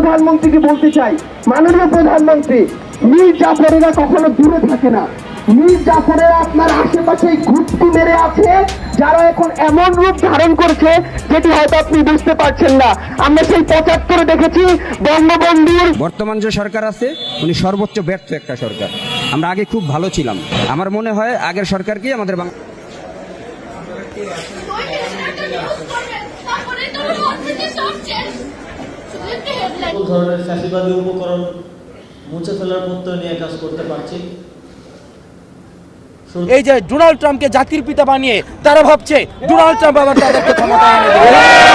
প্রধানমন্ত্রীকে বলতে চাই মাননীয় প্রধানমন্ত্রী মীর জাফরেরা কখনো দূরে থাকে না। মীর জাফরেরা আপনার আশেপাশে ঘুরতি মেরে আছে যারা এখন এমন রূপ ধারণ করছে যেটি হয়তো আপনি বুঝতে পারছেন না। আমরা সেই পঁচাত্তরে দেখেছি বঙ্গবন্ধুর বর্তমান যে সরকার আছে উনি সর্বোচ্চ ব্যর্থ একটা সরকার। আমরা আগে খুব ভালো ছিলাম। আমার মনে হয় আগের সরকারকেই আমাদের বাং- তারপরে তোমার অর্থনীতি সব শেষ শুধু একটা হেডলাইন সকল ধরনের ফ্যাসিবাদী উপকরণ মুছে ফেলার প্রত্যয় নিয়ে কাজ করতে পারছি। এই যে ডোনাল্ড ট্রাম্পকে জাতির পিতা বানিয়ে তারা ভাবছে ডোনাল্ড ট্রাম্প আবার তাদেরকে দেবে।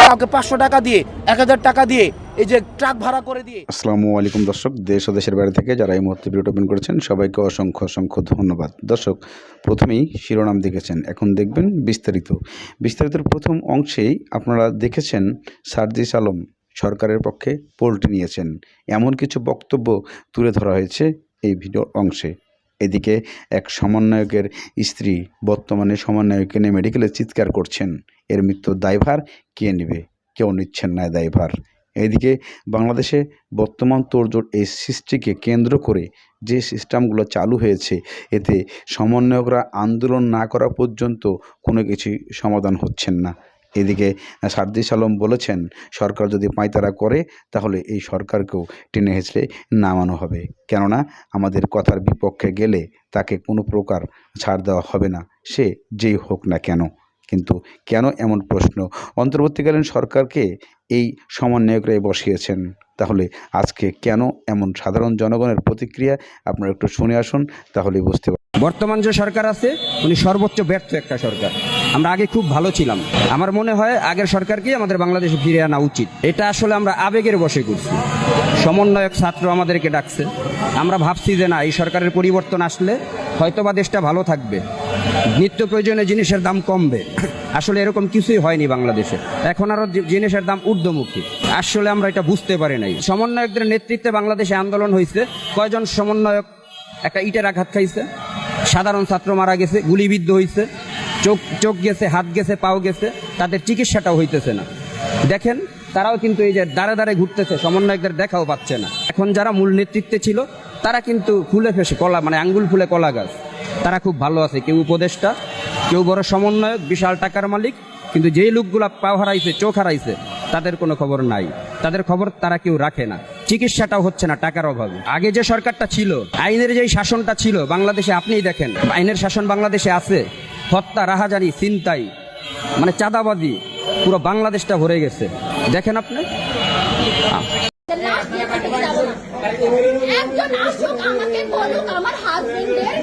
কাউকে পাঁচশো টাকা দিয়ে এক হাজার টাকা দিয়ে এই যে ট্রাক ভাড়া করে দিয়ে। আসসালামু আলাইকুম দর্শক দেশ ও দেশের বাইরে থেকে যারা এই মুহূর্তে ভিডিওটা ওপেন করেছেন সবাইকে অসংখ্য অসংখ্য ধন্যবাদ। দর্শক প্রথমেই শিরোনাম দেখেছেন। এখন দেখবেন বিস্তারিত। বিস্তারিতের প্রথম অংশেই আপনারা দেখেছেন সার্জিস আলম। সরকারের পক্ষে পোল্টি নিয়েছেন। এমন কিছু বক্তব্য তুলে ধরা হয়েছে এই ভিডিওর অংশে। এদিকে এক সমন্বয়কের স্ত্রী বর্তমানে সমন্বয়কে নিয়ে মেডিকেলে চিৎকার করছেন। এর মৃত্যুর দায়ভার কে নেবে? কেউ নিচ্ছেন না দায়ভার। এদিকে বাংলাদেশে বর্তমান তোড়জোড় এই সৃষ্টিকে কেন্দ্র করে যে সিস্টেমগুলো চালু হয়েছে, এতে সমন্বয়করা আন্দোলন না করা পর্যন্ত কোনো কিছুই সমাধান হচ্ছেন না। এদিকে সার্দিস আলম বলেছেন, সরকার যদি পাঁয়তারা করে, তাহলে এই সরকারকেও টেনে হেঁচড়ে নামানো হবে। কেননা, আমাদের কথার বিপক্ষে গেলে তাকে কোনো প্রকার ছাড় দেওয়া হবে না, সে যেই হোক না কেন। কিন্তু কেন এমন প্রশ্ন? অন্তর্বর্তীকালীন সরকারকে এই সমন্বয়করাই বসিয়েছেন। তাহলে আজকে কেন এমন সাধারণ জনগণের প্রতিক্রিয়া? আপনারা একটু শুনে আসুন তাহলে বুঝতে পারবেন। বর্তমান যে সরকার আছে, উনি সর্বোচ্চ ব্যর্থ একটা সরকার। আমরা আগে খুব ভালো ছিলাম। আমার মনে হয় আগের সরকারকেই আমাদের বাংলাদেশে ফিরে আনা উচিত। এটা আসলে আমরা আবেগের বসে করছি। সমন্বয়ক ছাত্র আমাদেরকে ডাকছে। আমরা ভাবছি যে না, এই সরকারের পরিবর্তন আসলে হয়তোবা দেশটা ভালো থাকবে। নিত্য প্রয়োজনীয় জিনিসের দাম কমবে। আসলে এরকম কিছুই হয়নি বাংলাদেশে। এখন আরও জিনিসের দাম ঊর্ধ্বমুখী। আসলে আমরা এটা বুঝতে পারি নাই। সমন্বয়কদের নেতৃত্বে বাংলাদেশে আন্দোলন হয়েছে কয়জন সমন্বয়ক একটা ইটের আঘাত খাইছে? সাধারণ ছাত্র মারা গেছে, গুলিবিদ্ধ হয়েছে চোখ চোখ গেছে, হাত গেছে, পাও গেছে, তাদের চিকিৎসাটাও হইতেছে না। দেখেন, তারাও কিন্তু এই যে দাঁড়ে দাঁড়ে ঘুরতেছে, সমন্বয়কদের দেখাও পাচ্ছে না। এখন যারা মূল নেতৃত্বে ছিল, তারা কিন্তু ফুলে ফেসে কলা মানে আঙ্গুল ফুলে কলা গাছ। তারা খুব ভালো আছে, কেউ উপদেষ্টা, কেউ বড় সমন্বয়ক, বিশাল টাকার মালিক, কিন্তু যেই লোকগুলা পাও হারাইছে, চোখ হারাইছে, তাদের কোনো খবর নাই। তাদের খবর তারা কেউ রাখে না। চিকিৎসাটাও হচ্ছে না, টাকার অভাবে। আগে যে সরকারটা ছিল, আইনের যেই শাসনটা ছিল, বাংলাদেশে আপনিই দেখেন, আইনের শাসন বাংলাদেশে আছে। হত্যা রাহাজানি চিন্তাই মানে চাঁদাবাজি, পুরো বাংলাদেশটা ভরে গেছে। দেখেন আপনি? আমার হাজবেন্ডের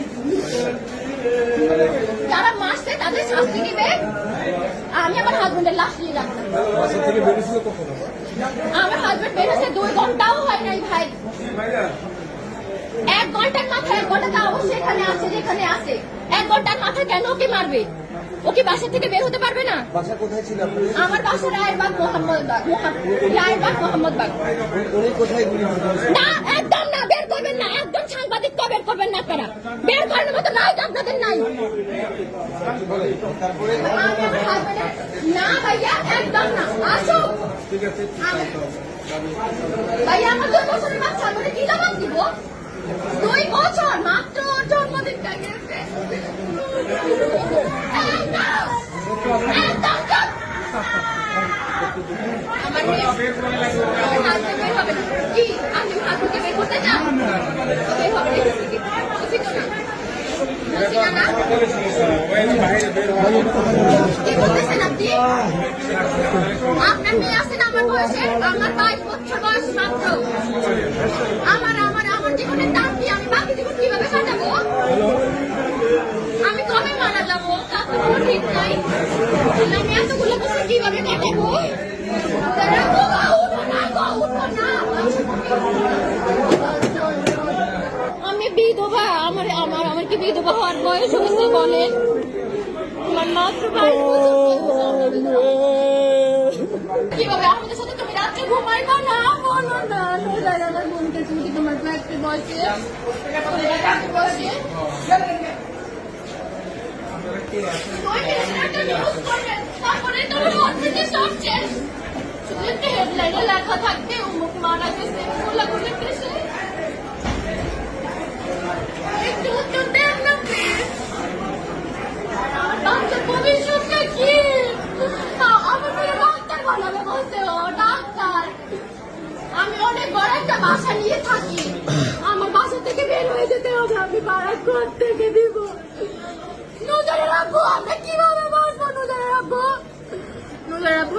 আমার হাজবেন্ড বেরোছে দুই ঘন্টাও হয় নাই ভাই। এক ঘণ্টার মাথায় এক ঘণ্টা তো অবশ্যই এখানে আছে যেখানে আছে। এক ঘণ্টার মাথায় কেন ওকে মারবে? ও কি বাসা থেকে বের হতে পারবে না? বাসা কোথায় ছিল আপনার আমার বাসা রায়েরবাগ মোহাম্মদবাগ মোহাম্মদ রায়েরবাগ মোহাম্মদবাগ উনি কোথায় গুলি না একদম না বের করবেন না একদম সাংবাদিক তো বের করবেন না আপনারা। বের করার মতো নাই তো আপনাদের নাই। না ভাইয়া একদম না আসুক ভাইয়া আমার দুই বছরের বাচ্চা আমি কি জবাব দিব? দুই বছর মাত্র জন্মদিনটা গেছে আমার বাইশ বছর বয়স মাত্র। আমার আমার আমার জীবনের দাম কি আমি বাকি জীবন কীভাবে কাটাবো আমি কবে মারা যাব তা তো কোনো ঠিক নাই আমি এতগুলো বছর কীভাবে কাটাবো দাঁড়াও, গো, উঠো না, গো, উঠো না। আমি বিধবা আমার আমার আমার কি বিধবা হওয়ার বয়স হয়েছে বলেন আমার মাত্র কীভাবে আমাদের সাথে তুমি রাত্রে ঘুমাইবা না বলো না লেখা থাকবে উমুক মারা গেছে একটু উত্তর দেন না প্লিজ বাচ্চার ভবিষ্যৎটা কি আ- আমার মেয়ে ডাক্তার বানাবে বলছে ও ডাক্তার আমি একটা বাসা নিয়ে থাকি। আমার বাসা থেকে বের হয়ে আমি ভাড়া কোথ থেকে দিব। নজরে রাখব আমরা কীভাবে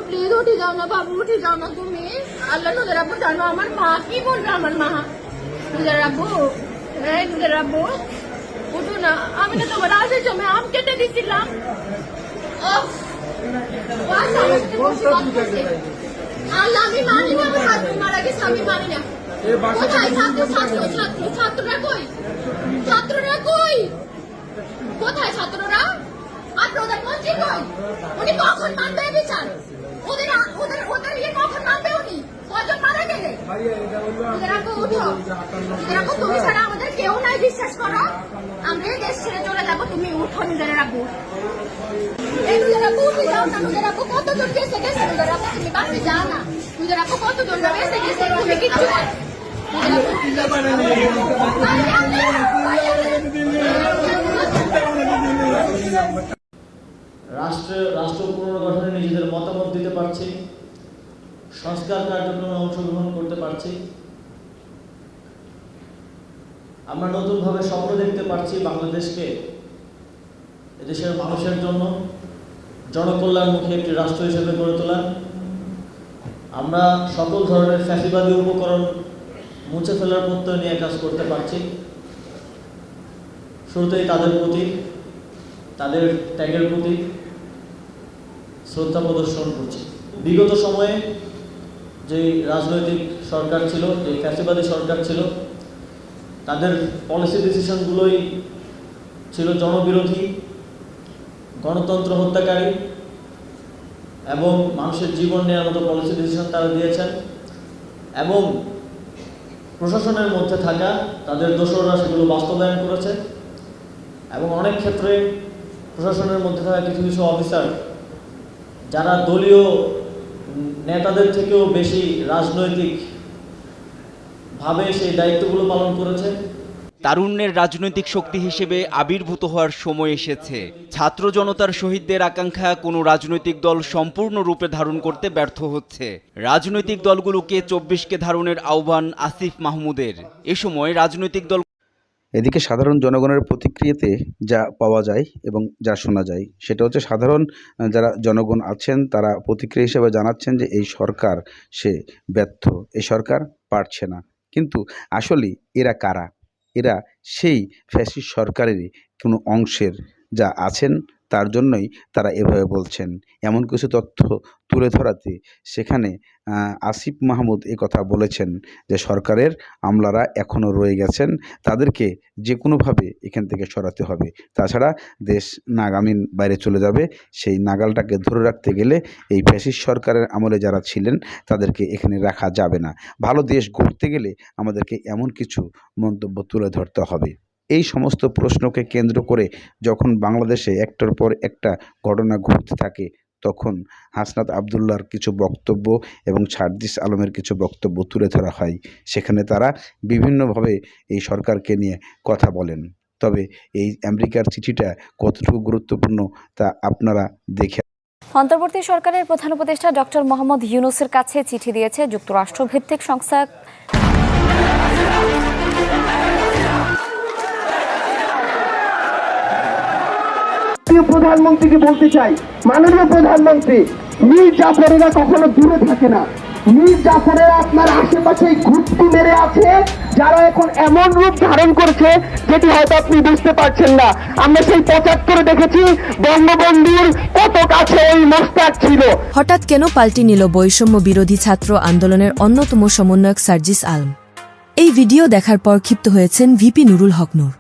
প্লিজ উঠে যাও না বাবু, উঠে তুমি। আল্লাহ নজরে জানো আমার মা কি বলবে আমার মা? নজরে রাখব এই নজরে উঠো না। আমি না তোমার আজের জমে আম কেটে আমার সাথে বসে কথা বলছে। আল্লাহ আমি মানি না আমার হাজবেন্ড মারা গেছে আমি মানি না। কোথায়? ছাত্র ছাত্র ছাত্র ছাত্ররা কই? ছাত্ররা কই? কোথায় ছাত্ররা? আর প্রধানমন্ত্রী কই? উনি কখন মানবে বিচার? ওদের ওদের ওদের ইয়ে কখন মানবে উনি? কজন মারা গেলে? তো তুমি ছাড়া আমাদের কেউ নাই বিশ্বাস করো। আমরা দেশ ছেড়ে চলে যাব তুমি উঠো নিজেরা রাখব এই নিজেরা উঠে যাও না নিজেরা কতজন গেছে গেছে নিজেরা তুমি বাড়ি যাও না। নিজেরা কতজন গেছে গেছে তুমি কিচ্ছু না। রাষ্ট্র রাষ্ট্র পুনর্গঠনে নিজেদের মতামত দিতে পারছি। সংস্কার কার্যক্রমে অংশগ্রহণ করতে পারছি। আমরা নতুনভাবে স্বপ্ন দেখতে পারছি বাংলাদেশকে, এদেশের মানুষের জন্য। জনকল্যাণমুখী একটি রাষ্ট্র হিসেবে গড়ে তোলা। আমরা সকল ধরনের ফ্যাসিবাদী উপকরণ মুছে ফেলার প্রত্যয় নিয়ে কাজ করতে পারছি। শুরুতেই তাদের প্রতি, তাদের ত্যাগের প্রতি শ্রদ্ধা প্রদর্শন করছি। বিগত সময়ে যে রাজনৈতিক সরকার ছিল যে ফ্যাসিবাদী সরকার ছিল, তাদের পলিসি ডিসিশনগুলোই ছিল জনবিরোধী, গণতন্ত্র হত্যাকারী এবং মানুষের জীবন নেওয়ার মতো পলিসি ডিসিশন তারা দিয়েছেন এবং প্রশাসনের মধ্যে থাকা তাদের দোসররা সেগুলো বাস্তবায়ন করেছে এবং অনেক ক্ষেত্রে প্রশাসনের মধ্যে থাকা কিছু কিছু অফিসার যারা দলীয় নেতাদের থেকেও বেশি রাজনৈতিক ভাবে সেই দায়িত্বগুলো পালন করেছে। তারুণ্যের রাজনৈতিক শক্তি হিসেবে আবির্ভূত হওয়ার সময় এসেছে। ছাত্র জনতার শহীদদের আকাঙ্ক্ষা কোনো রাজনৈতিক দল সম্পূর্ণরূপে ধারণ করতে ব্যর্থ হচ্ছে। রাজনৈতিক দলগুলোকে চব্বিশকে ধারণের আহ্বান আসিফ মাহমুদের। এ সময় রাজনৈতিক দল এদিকে সাধারণ জনগণের প্রতিক্রিয়াতে যা পাওয়া যায় এবং যা শোনা যায়, সেটা হচ্ছে সাধারণ যারা জনগণ আছেন, তারা প্রতিক্রিয়া হিসেবে জানাচ্ছেন যে এই সরকার সে ব্যর্থ এই সরকার পারছে না। কিন্তু আসলে এরা কারা? এরা সেই ফ্যাসিস্ট সরকারেরই কোনো অংশের যা আছেন তার জন্যই তারা এভাবে বলছেন। এমন কিছু তথ্য তুলে ধরাতে সেখানে আসিফ মাহমুদ এ কথা বলেছেন যে সরকারের আমলারা এখনও রয়ে গেছেন, তাদেরকে যে কোনোভাবে এখান থেকে সরাতে হবে। তাছাড়া দেশ নাগামিন বাইরে চলে যাবে, সেই নাগালটাকে ধরে রাখতে গেলে এই ফ্যাসিস্ট সরকারের আমলে যারা ছিলেন, তাদেরকে এখানে রাখা যাবে না। ভালো দেশ গড়তে গেলে আমাদেরকে এমন কিছু মন্তব্য তুলে ধরতে হবে। এই সমস্ত প্রশ্নকে কেন্দ্র করে যখন বাংলাদেশে একটার পর একটা ঘটনা ঘটতে থাকে, তখন হাসনাত আবদুল্লার কিছু বক্তব্য এবং ছারদিস আলমের কিছু বক্তব্য তুলে ধরা হয়। সেখানে তারা বিভিন্নভাবে এই সরকারকে নিয়ে কথা বলেন। তবে এই আমেরিকার চিঠিটা কতটুকু গুরুত্বপূর্ণ তা আপনারা দেখে অন্তর্বর্তী সরকারের প্রধান উপদেষ্টা ডক্টর মোহাম্মদ ইউনুসের কাছে চিঠি দিয়েছে যুক্তরাষ্ট্র ভিত্তিক সংস্থা মাননীয় প্রধানমন্ত্রীকে বলতে চাই। মাননীয় প্রধানমন্ত্রী, মীর জাফরেরা কখনো দূরে থাকে না। মীর জাফরেরা আপনার আশেপাশে ঘুরতি মেরে আছে, যারা এখন এমন রূপ ধারণ করছে, যেটি হয়তো আপনি বুঝতে পারছেন না। আমরা সেই পঁচাত্তরে দেখেছি বঙ্গবন্ধুর কত কাছে ওই মোস্তাক ছিল। হঠাৎ কেন পাল্টি নিল বৈষম্য বিরোধী ছাত্র আন্দোলনের অন্যতম সমন্বয়ক সার্জিস আলম? এই ভিডিও দেখার পর ক্ষিপ্ত হয়েছেন ভিপি নুরুল হক নূর।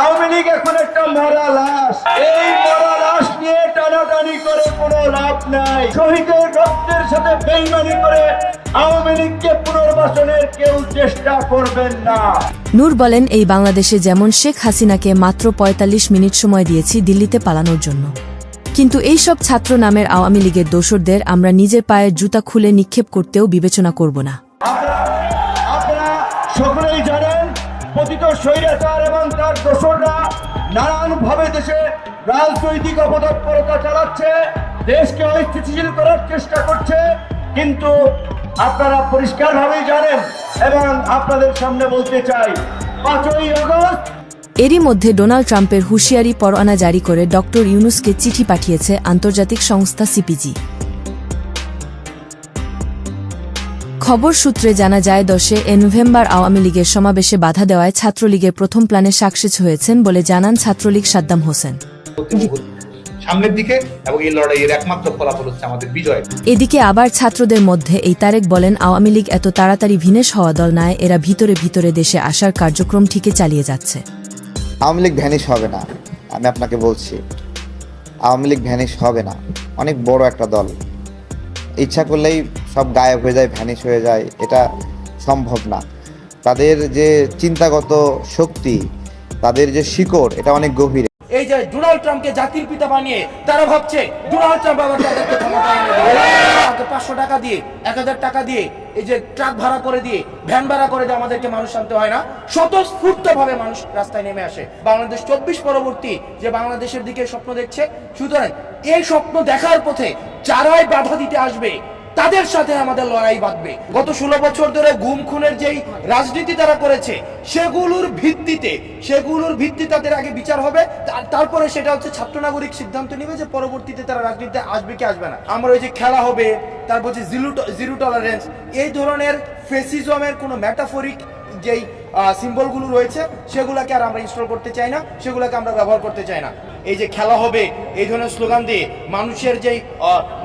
আওয়ামী লীগ এখন একটা মরা লাশ। এই মরা লাশ নিয়ে টানাটানি করে কোনো লাভ নাই। শহীদের রক্তের সাথে বেইমানি করে আওয়ামী লীগকে পুনর্বাসনের কেউ চেষ্টা করবেন না। নূর বলেন এই বাংলাদেশে যেমন শেখ হাসিনাকে মাত্র ৪৫ মিনিট সময় দিয়েছি দিল্লিতে পালানোর জন্য। কিন্তু এই সব ছাত্র নামের আওয়ামী লীগের দোসরদের আমরা নিজের পায়ের জুতা খুলে নিক্ষেপ করতেও বিবেচনা করব না। আপনারা আপনারা সকলেই জানেন পতিত স্বৈরাচার এবং তার দোসররা নানানভাবে দেশে রাজনৈতিক অপতৎপরতা চালাচ্ছে, দেশকে অস্থিতিশীল করার চেষ্টা করছে। কিন্তু আপনারা পরিষ্কারভাবেই জানেন এবং আপনাদের সামনে বলতে চাই, পাঁচই আগস্ট। এরই মধ্যে ডোনাল্ড ট্রাম্পের হুঁশিয়ারি পরোয়ানা জারি করে ডক্টর ইউনুসকে চিঠি পাঠিয়েছে আন্তর্জাতিক সংস্থা সিপিজি। খবর সূত্রে জানা যায় দশে এ নভেম্বর আওয়ামী লীগের সমাবেশে বাধা দেওয়ায় ছাত্রলীগের প্রথম প্ল্যানে সাকসেস হয়েছেন বলে জানান ছাত্রলীগ সাদ্দাম হোসেন। সামনের দিকে এবং এই লড়াইয়ের একমাত্র ফলাফল হচ্ছে আমাদের বিজয়। এদিকে আবার ছাত্রদের মধ্যে এই তারেক বলেন আওয়ামী লীগ এত তাড়াতাড়ি ভিনেশ হওয়া দল নয় এরা ভিতরে ভিতরে দেশে আসার কার্যক্রম ঠিকই চালিয়ে যাচ্ছে। আওয়ামী লীগ ভ্যানিশ হবে না আমি আপনাকে বলছি। আওয়ামী লীগ ভ্যানিশ হবে না অনেক বড় একটা দল। ইচ্ছা করলেই সব গায়েব হয়ে যায় ভ্যানিশ হয়ে যায়, এটা সম্ভব না। তাদের যে চিন্তাগত শক্তি, তাদের যে শিকড়, এটা অনেক গভীর। এই যে ডোনাল্ড ট্রাম্পকে জাতির পিতা বানিয়ে তারা ভাবছে, ডোনাল্ড ট্রাম্প আবার ক্ষমতায় পাঁচশো টাকা দিয়ে, এক হাজার টাকা দিয়ে, এই যে ট্রাক ভাড়া করে দিয়ে, ভ্যান ভাড়া করে দিয়ে আমাদেরকে মানুষ আনতে হয় না। স্বতঃস্ফূর্ত ভাবে মানুষ রাস্তায় নেমে আসে। বাংলাদেশ চব্বিশ পরবর্তী যে বাংলাদেশের দিকে স্বপ্ন দেখছে, সুতরাং এই স্বপ্ন দেখার পথে যারাই বাধা দিতে আসবে তাদের সাথে আমাদের লড়াই বাঁধবে। গত ষোলো বছর ধরে গুম খুনের যেই রাজনীতি তারা করেছে, সেগুলোর ভিত্তিতে, সেগুলোর ভিত্তি তাদের আগে বিচার হবে তারপরে সেটা হচ্ছে ছাত্র নাগরিক সিদ্ধান্ত নিবে যে পরবর্তীতে তারা রাজনীতিতে আসবে কি আসবে না। আমরা ওই যে খেলা হবে, তারপর যে জিরো জিরো টলারেন্স এই ধরনের ফেসিজমের কোনো ম্যাটাফরিক যেই সিম্বলগুলো রয়েছে, সেগুলোকে আর আমরা ইনস্টল করতে চাই না, সেগুলোকে আমরা ব্যবহার করতে চাই না। এই যে খেলা হবে, এই ধরনের স্লোগান দিয়ে মানুষের যে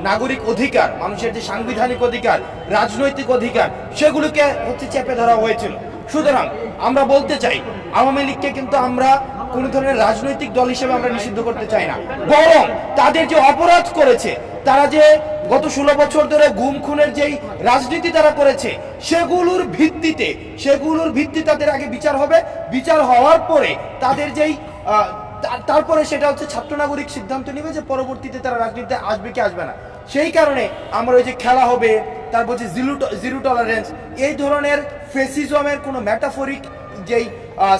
নাগরিক অধিকার, মানুষের যে সাংবিধানিক অধিকার, রাজনৈতিক অধিকার, সেগুলোকে হচ্ছে চেপে ধরা হয়েছিল। সুতরাং আমরা বলতে চাই, আওয়ামী লীগকে কিন্তু আমরা কোন ধরনের রাজনৈতিক দল হিসেবে আমরা নিষিদ্ধ করতে চাই না। বরং তাদের যে অপরাধ করেছে, তারা যে গত ষোলো বছর ধরে গুম, খুনের যেই রাজনীতি তারা করেছে, সেগুলোর ভিত্তিতে, সেগুলোর ভিত্তি তাদের আগে বিচার হবে। বিচার হওয়ার পরে তাদের যেই তারপরে সেটা হচ্ছে ছাত্র নাগরিক সিদ্ধান্ত নিবে যে পরবর্তীতে তারা রাজনীতিতে আসবে কি আসবে না। সেই কারণে আমরা ওই যে খেলা হবে, তারপর যে জিরো জিরো টলারেন্স এই ধরনের ফেসিজমের কোনো ম্যাটাফরিক যেই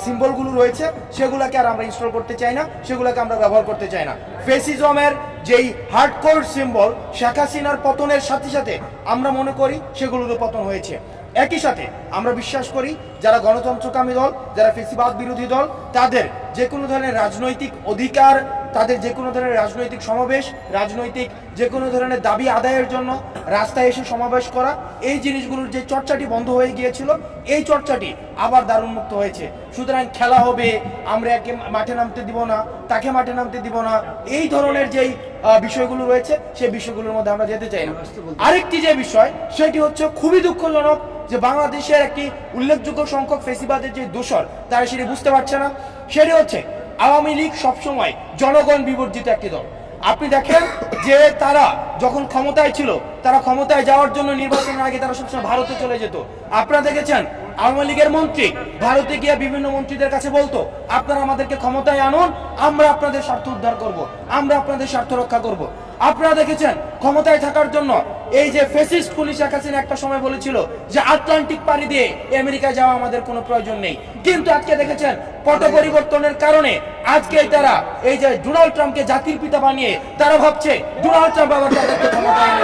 সিম্বলগুলো রয়েছে, সেগুলোকে আর আমরা ইনস্টল করতে চাই না, সেগুলোকে আমরা ব্যবহার করতে চাই না। ফেসিজমের যেই হার্ড হার্ডকোর সিম্বল শেখ হাসিনার পতনের সাথে সাথে আমরা মনে করি সেগুলোরও পতন হয়েছে। একই সাথে আমরা বিশ্বাস করি যারা গণতন্ত্রকামী দল যারা ফেসিবাদ বিরোধী দল তাদের যে কোনো ধরনের রাজনৈতিক অধিকার তাদের যে কোনো ধরনের রাজনৈতিক সমাবেশ রাজনৈতিক যে কোনো ধরনের দাবি আদায়ের জন্য রাস্তায় এসে সমাবেশ করা এই জিনিসগুলোর যে চর্চাটি বন্ধ হয়ে গিয়েছিল এই চর্চাটি আবার দারুণমুক্ত হয়েছে। সুতরাং খেলা হবে আমরা একে মাঠে নামতে দিব না তাকে মাঠে নামতে দিব না এই ধরনের যেই বিষয়গুলো রয়েছে সেই বিষয়গুলোর মধ্যে আমরা যেতে চাই না। আরেকটি যে বিষয় সেটি হচ্ছে খুবই দুঃখজনক যে বাংলাদেশের একটি উল্লেখযোগ্য সংখ্যক ফেসিবাদের যে দোষর, তারা সেটি বুঝতে পারছে না। সেটি হচ্ছে, আওয়ামী লীগ সবসময় জনগণ বিবর্জিত একটি দল। আপনি দেখেন যে তারা যখন ক্ষমতায় ছিল, তারা ক্ষমতায় যাওয়ার জন্য নির্বাচনের আগে তারা সবসময় ভারতে চলে যেত। আপনারা দেখেছেন, আওয়ামী লীগের মন্ত্রী ভারতে গিয়ে বিভিন্ন মন্ত্রীদের কাছে বলতো, আপনারা আমাদেরকে ক্ষমতায় আনুন, আমরা আপনাদের স্বার্থ উদ্ধার করব, আমরা আপনাদের স্বার্থ রক্ষা করব। আপনারা দেখেছেন, ক্ষমতায় থাকার জন্য এই যে ফেসিস্ট পুলিশ শেখ হাসিনা একটা সময় বলেছিল যে আটলান্টিক পাড়ি দিয়ে আমেরিকা যাওয়া আমাদের কোনো প্রয়োজন নেই কিন্তু আজকে দেখেছেন, পট পরিবর্তনের কারণে আজকে তারা এই যে ডোনাল্ড ট্রাম্পকে জাতির পিতা বানিয়ে তারা ভাবছে, ডোনাল্ড ট্রাম্প আবার তাদেরকে ক্ষমতায়।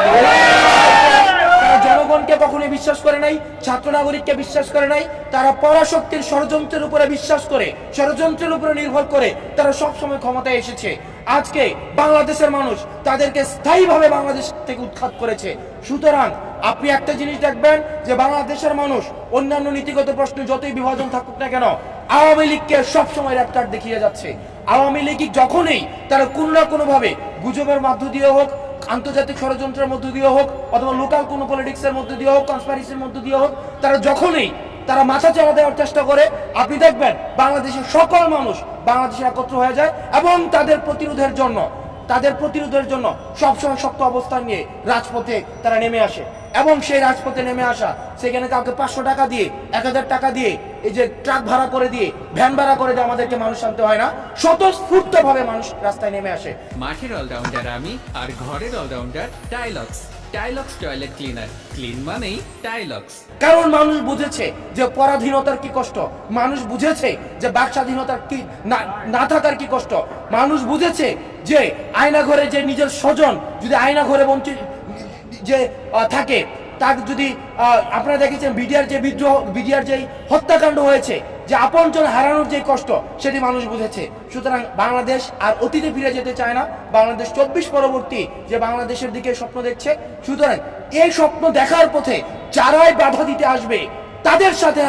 জনগণকে কখনোই বিশ্বাস করে নাই, ছাত্র নাগরিককে বিশ্বাস করে নাই, তারা পরাশক্তির ষড়যন্ত্রের উপরে বিশ্বাস করে, ষড়যন্ত্রের উপরে নির্ভর করে তারা সব সময় ক্ষমতায় এসেছে আজকে বাংলাদেশের মানুষ তাদেরকে স্থায়ীভাবে বাংলাদেশ থেকে উৎখাত করেছে। সুতরাং আপনি একটা জিনিস দেখবেন যে বাংলাদেশের মানুষ অন্যান্য নীতিগত প্রশ্নে যতই বিভাজন থাকুক না কেন, আওয়ামী লীগকে সবসময় র্যাপটার দেখিয়ে যাচ্ছে। আওয়ামী লীগ যখনই তারা কোনো না কোনো ভাবে গুজবের মধ্য দিয়ে হোক, আন্তর্জাতিক ষড়যন্ত্রের মধ্য দিয়ে হোক, অথবা লোকাল কোনো পলিটিক্সের মধ্য দিয়ে হোক কনসপারেসির মধ্য দিয়ে হোক, তারা যখনই তারা মাথা চাপা দেওয়ার চেষ্টা করে। আপনি দেখবেন, বাংলাদেশের সকল মানুষ বাংলাদেশে একত্র হয়ে যায় এবং তাদের প্রতিরোধের জন্য, তাদের প্রতিরোধের জন্য সবসময় শক্ত অবস্থান নিয়ে রাজপথে তারা নেমে আসে। এবং সেই রাজপথে নেমে আসা, সেখানে কাউকে পাঁচশো টাকা দিয়ে, এক হাজার টাকা দিয়ে, এই যে ট্রাক ভাড়া করে দিয়ে, ভ্যান ভাড়া করে দিয়ে আমাদেরকে মানুষ আনতে হয় না স্বতঃস্ফূর্ত ভাবে মানুষ রাস্তায় নেমে আসে। মাঠের অলরাউন্ডার আমি আর ঘরের allrounder Tylox Tylox toilet cleaner clean মানেই টাইলক্স কারণ মানুষ বুঝেছে যে পরাধীনতার কি কষ্ট। মানুষ বুঝেছে যে বাক স্বাধীনতার কি না- থাকার কি কষ্ট। মানুষ বুঝেছে যে আয়না ঘরে যে নিজের স্বজন যদি আয়না ঘরে বঞ্চিত যে থাকে, তার যদি আপনারা দেখেছেন বিডিআর যে বিদ্রোহ, বিডিআর যে হত্যাকাণ্ড হয়েছে যে আপনজন হারানোর যে কষ্ট, সেটি মানুষ বুঝেছে। সুতরাং বাংলাদেশ আর অতীতে ফিরে যেতে চায় না। বাংলাদেশ চব্বিশ পরবর্তী যে বাংলাদেশের দিকে স্বপ্ন দেখছে, সুতরাং এই স্বপ্ন দেখার পথে যারাই বাধা দিতে আসবে, তাদের সাথে